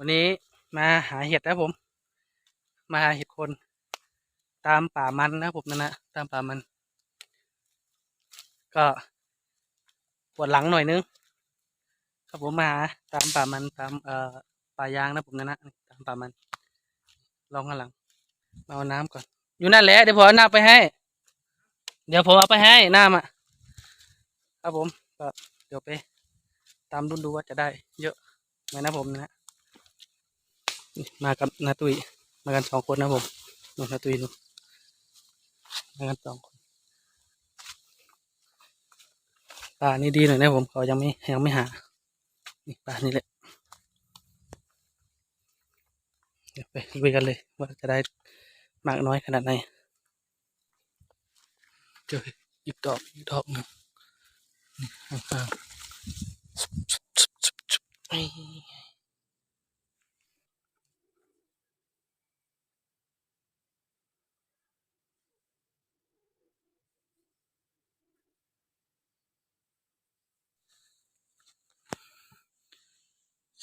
วันนี้มาหาเห็ดนะผม มาหาเห็ดคน ตามป่ามันนะผมนั่นนะตามป่ามัน ก็ปวดหลังหน่อยนึงครับผมมาหาตามป่ามันตามเอ่อป่ายางนะผมนั่นนะตามป่ามัน ลองข้างหลังมาเอาน้ำก่อน อยู่นั่นแหละเดี๋ยวผมเอาน้ำไปให้ เดี๋ยวผมเอาไปให้น้ำอะครับผมก็เดี๋ยวไป ตามรุ่นดูว่าจะได้เยอะไหมนะผมนะ มากับนาตุยมากันสองคนนะผมนู่นนาตุยนู่นมากันสองคนปลานี่ดีหน่อยนะผมเขายังไม่ยังไม่หานี่ปลานี่แหละเดี๋ยวไปคุยกันเลยว่าจะได้มากน้อยขนาดไหนเจอหยิบดอกหยิบดอกหนึ่งนี่ห่างๆ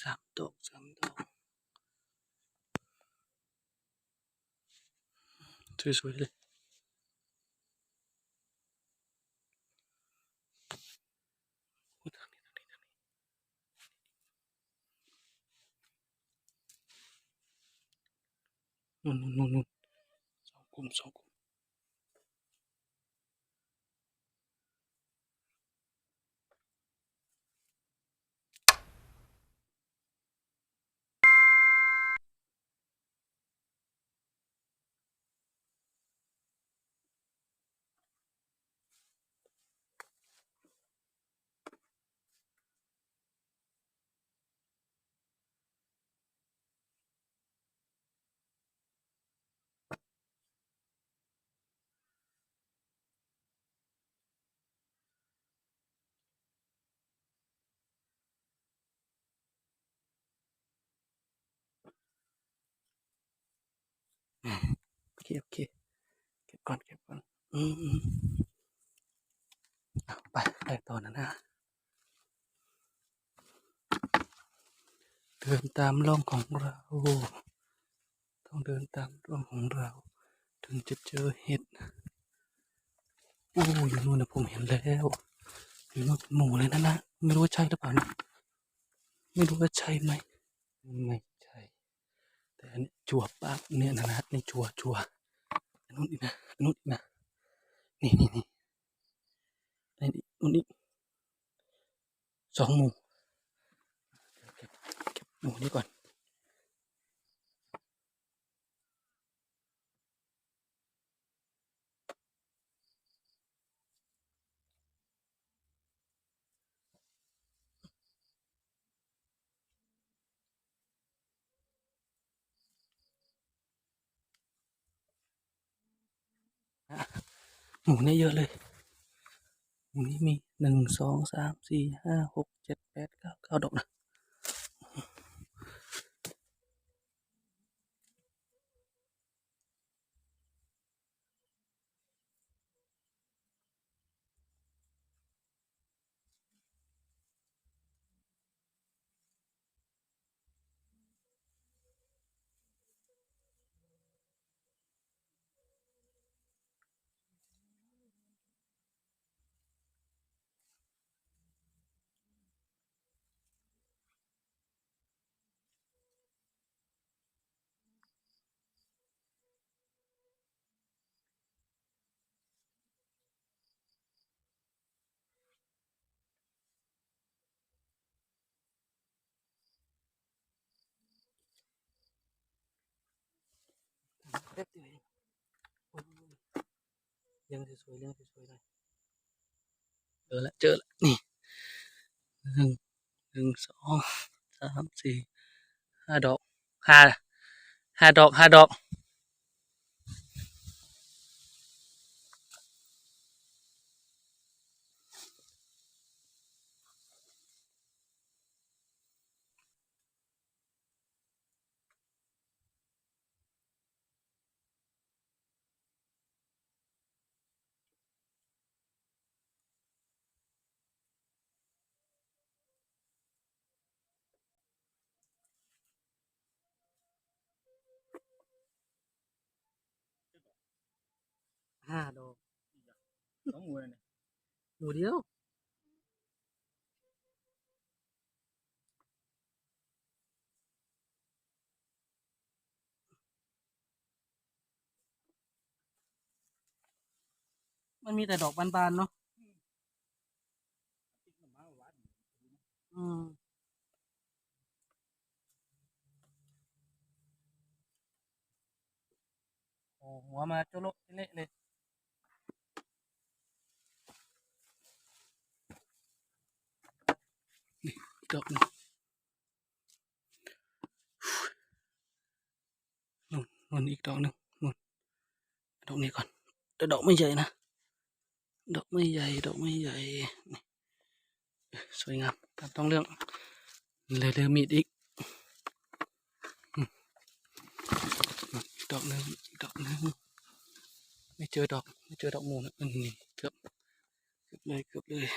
สามดอกสามดอกสวยๆเลยอุ๊ยทางนี้ทางนี้ทางนี้นู่นนู่นนู่นนู่นสองกลุ่มสองกลุ่ม ก่อนเก็บก่อน อืมไปไปต่อนะนะเดินตามร่องของเรา ต้องเดินตามร่องของเรา ถึงจะเจอเห็ดโอ้อยู่นู่นนะผมเห็นแล้วอยู่นู่นหมูเลยนะนะไม่รู้ว่าใช่หรือเปล่านะไม่รู้ว่าใช่ไหมไม่ใช่ แต่อันนี้จั่วปากเนี่ยนะนะนี่จั่วจั่ว นู่นอีกนะนู่นอีกนะนี่นี่นี่อันนี้นู่นอีกสองหมูเก็บเก็บหมูนี่ก่อน หมูเนี่ยเยอะเลย หมูนี่มีหนึ่งสองสามสี่ห้าหกเจ็ดแปดเก้าเก้าดอกนะ เดียวเองโอ้ยเลี้ยงสวยๆเลี้ยงสวยๆเลยเจอละเจอละนี่หนึ่งหนึ่งสองสามสี่ห้าดอกห้าห้าดอกห้าดอก ห้าดอกสองหมู่เลยเนี่ยหมู่เดียวมันมีแต่ดอกบานๆเนาะอืมโอ้หัวมาโจโละเละเลย ดอกหนึงนู่นนู่นอีกดอกหนึ่งนู่นดอกนี้ก่อนแต่ดอกไม่ใหญ่นะ ดอกไม่ใหญ่ ดอกไม่ใหญ่ สวยงามตามต้องเรื่องเลยเลือมีดอีกดอกหนึ่งดอกหนึ่งไม่เจอดอก ไม่เจอดอกมูนะอันนี้เกือบเกือบเลยเกือบเลย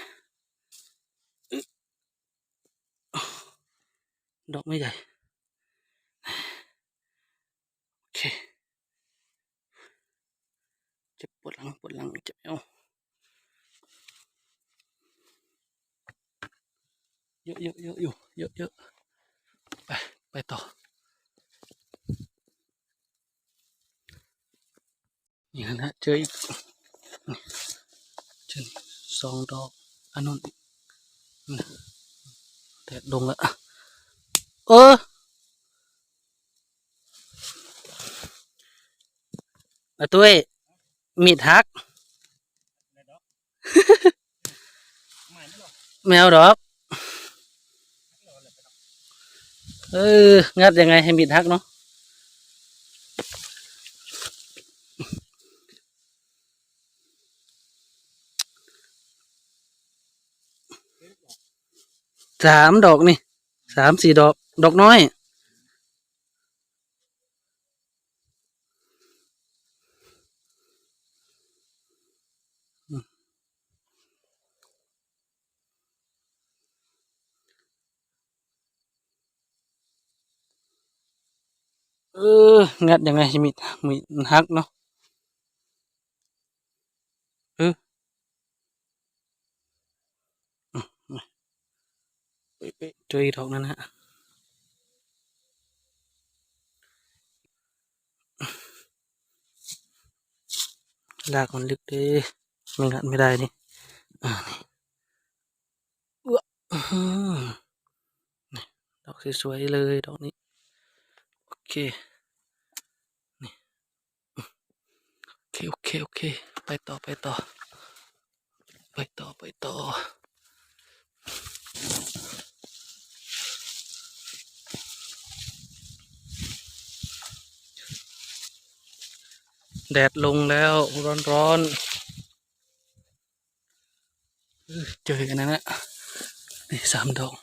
ดอกไม่ใหญ่ โอเคเจ็บปวดหลังปวดหลังเจ็บเอวเยอะเยอะเยอะอยู่เยอะเยอะไป ไปต่อ นี่นะเจออีกเจอสองดอกอันนู้นแต่ลงละ เอออาตุ้ยมีดหักอะไรดอกไม่ไม่หรอกแมวดอก เออ งัดยังไงให้มีดหักเนาะสามดอกนี่สามสี่ดอก ดอกน้อย เออ งัดยังไงมีมีหักเนาะเอออืมมาเป๊ะๆเจออีกดอกนั้นฮะ ลากมันลึกดิไม่งัดไม่ได้นี่อ่านี่เอื้ออื้อหือนี่ดอกสวยๆเลยดอกนี้ โอเค นี่ โอเค โอเค โอเค ไปต่อ ไปต่อ ไปต่อ ไปต่อ แดดลงแล้วร้อนร้อนเจอกันนะนะนี่สามดอก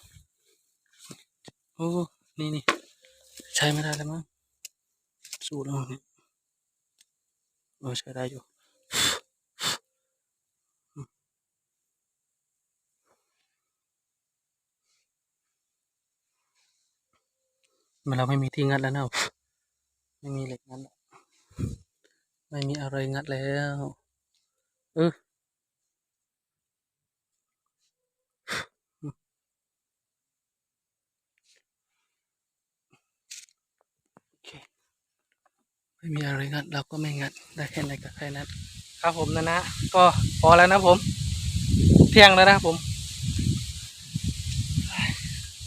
โอ้ นี่นี่ใช้ไม่ได้แล้วมั้งสู้แล้วนี่เออใช้ได้อยู่อืมมันเราไม่มีที่งัดแล้วนะไม่มีเหล็กงัดแล้ว ไม่มีอะไรงัดแล้ว เอออืมโอเคไม่มีอะไรงัดเราก็ไม่งัดได้แค่ไหนก็แค่นั้นครับผมนะนะก็พอแล้วนะผม เที่ยงแล้วนะผม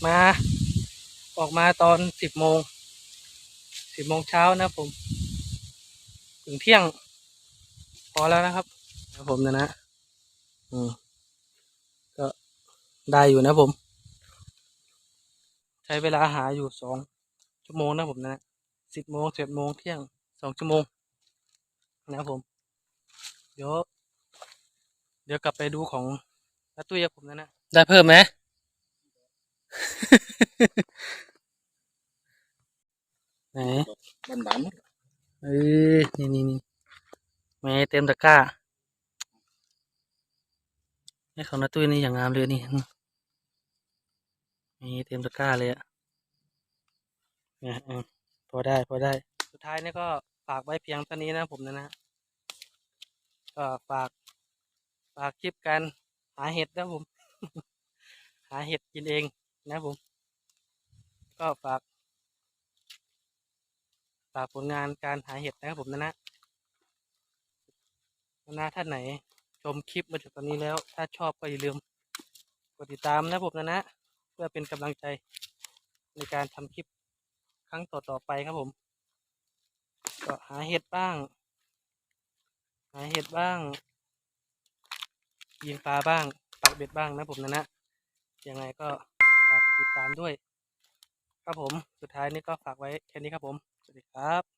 มาออกมาตอนสิบโมงสิบโมงเช้านะผม ถึงเที่ยง พอแล้วนะครับครับผมนะนะอืมก็ได้อยู่นะผม ใช้เวลาหาอยู่สองชั่วโมงนะผมนะสิบโมงสิบโมงเที่ยงสองชั่วโมงนะครับผม เดี๋ยว เดี๋ยวกลับไปดูของน้าตุ้ยกับผมนะนะได้เพิ่มไหมไหนบันบานหมด เออนี่นี่นี่แม่เต็มตะกร้าไอ้ของนาตุ้ยนี่อย่างงามเลยนี่นี่เต็มตะกร้าเลยอะเนี่ยเออพอได้พอได้ สุดท้ายนี่ก็ฝากไว้เพียงเท่านี้นะผมนะนะ ก็ฝากฝากคลิปการหาเห็ดนะผม หาเห็ดกินเองนะผม ก็ฝากากผลงานการหาเห็ดนะครับผมนะนะนะท่านไหนชมคลิปมาถึงตอนนี้แล้ว ถ้าชอบก็อย่าลืมกดติดตามนะผมนะนะ เพื่อเป็นกำลังใจในการทำคลิปครั้งต่อๆไปครับผม ก็หาเห็ดบ้าง หาเห็ดบ้าง ยิงปลาบ้างปักเบ็ดบ้างนะผมนะนะยังไงก็ฝากติดตามด้วย ครับผมสุดท้ายนี้ก็ฝากไว้แค่นี้ครับผม สวัสดีครับ